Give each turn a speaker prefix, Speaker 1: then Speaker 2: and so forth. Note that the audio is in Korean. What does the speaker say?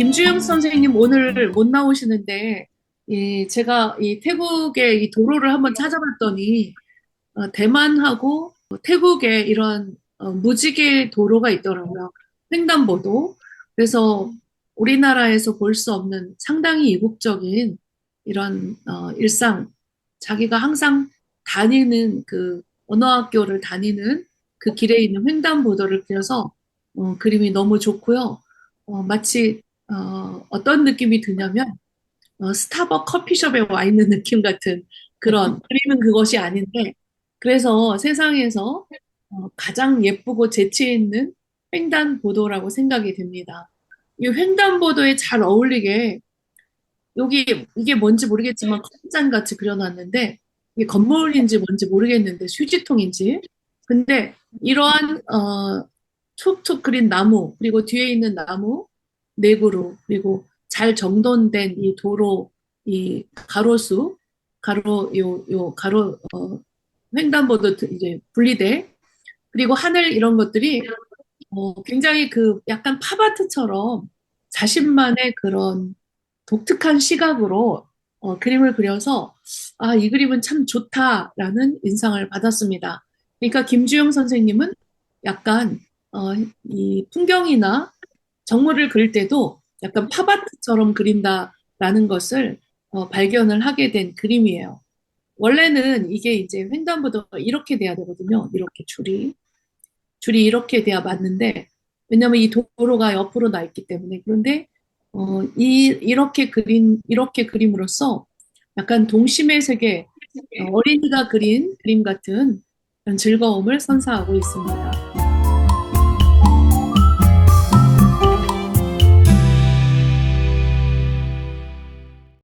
Speaker 1: 김주영 선생님 오늘 못 나오시는데 이 제가 이 태국의 이 도로를 한번 찾아봤더니 어, 대만하고 태국에 이런 어, 무지개 도로가 있더라고요. 횡단보도. 그래서 우리나라에서 볼 수 없는 상당히 이국적인 이런 어, 일상, 자기가 항상 다니는 그 언어학교를 다니는 그 길에 있는 횡단보도를 그려서 어, 그림이 너무 좋고요. 어, 마치 어, 어떤 느낌이 드냐면 어, 스타벅 커피숍에 와 있는 느낌 같은 그런 그림은 그것이 아닌데 그래서 세상에서 어, 가장 예쁘고 재치 있는 횡단보도라고 생각이 됩니다. 이 횡단보도에 잘 어울리게 여기 이게 뭔지 모르겠지만 커피잔 같이 그려놨는데 이게 건물인지 뭔지 모르겠는데 휴지통인지 근데 이러한 어, 툭툭 그린 나무 그리고 뒤에 있는 나무 네 그루 그리고 잘 정돈된 이 도로 이 가로수 가로 요 요 가로 어, 횡단보도 이제 분리대 그리고 하늘 이런 것들이 어, 굉장히 그 약간 팝아트처럼 자신만의 그런 독특한 시각으로 어, 그림을 그려서 아, 이 그림은 참 좋다라는 인상을 받았습니다. 그러니까 김주영 선생님은 약간 어, 이 풍경이나 정물을 그릴 때도 약간 팝아트처럼 그린다라는 것을 어, 발견을 하게 된 그림이에요. 원래는 이게 이제 횡단보도가 이렇게 돼야 되거든요. 이렇게 줄이. 줄이 이렇게 돼야 맞는데, 왜냐면 이 도로가 옆으로 나 있기 때문에. 그런데, 어, 이, 이렇게 그린, 이렇게 그림으로써 약간 동심의 세계, 어, 어린이가 그린 그림 같은 즐거움을 선사하고 있습니다.